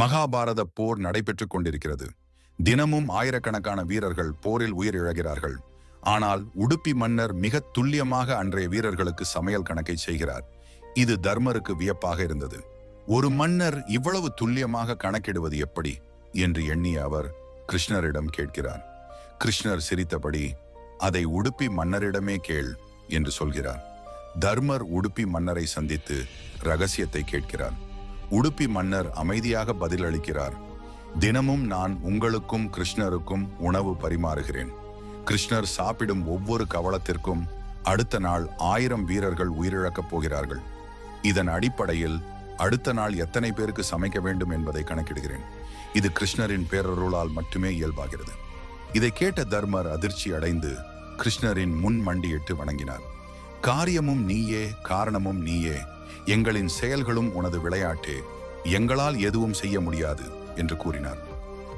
மகாபாரத போர் நடைபெற்றுக் கொண்டிருக்கிறது. தினமும் ஆயிரக்கணக்கான வீரர்கள் போரில் உயிரிழகிறார்கள். ஆனால் உடுப்பி மன்னர் மிக துல்லியமாக அன்றைய வீரர்களுக்கு சமையல் கணக்கை செய்கிறார். இது தர்மருக்கு வியப்பாக இருந்தது. ஒரு மன்னர் இவ்வளவு துல்லியமாக கணக்கிடுவது எப்படி? என்று எண்ணிய அவர் கிருஷ்ணரிடம் கேட்கிறார். கிருஷ்ணர் சிரித்தபடி அதை உடுப்பி மன்னரிடமே கேள் என்று சொல்கிறார். தர்மர் உடுப்பி மன்னரை சந்தித்து ரகசியத்தை கேட்கிறார். உடுப்பி மன்னர் அமைதியாக பதிலளிக்கிறார். தினமும் நான் உங்களுக்கும் கிருஷ்ணருக்கும் உணவு பரிமாறுகிறேன். கிருஷ்ணர் சாப்பிடும் ஒவ்வொரு கவளத்திற்கும் அடுத்த நாள் ஆயிரம் வீரர்கள் உயிரிழக்கப் போகிறார்கள். இதன் அடிப்படையில் அடுத்த நாள் எத்தனை பேருக்கு சமைக்க வேண்டும் என்பதை கணக்கிடுகிறேன். இது கிருஷ்ணரின் பேரருளால் மட்டுமே இயல்பாகிறது. இதை கேட்ட தர்மர் அதிர்ச்சி அடைந்து கிருஷ்ணரின் முன் மண்டியிட்டு வணங்கினார். காரியமும் நீயே காரணமும் நீயே எங்களின் செயல்களும் உனது விளையாட்டே. எங்களால் எதுவும் செய்ய முடியாது என்று கூறினார்.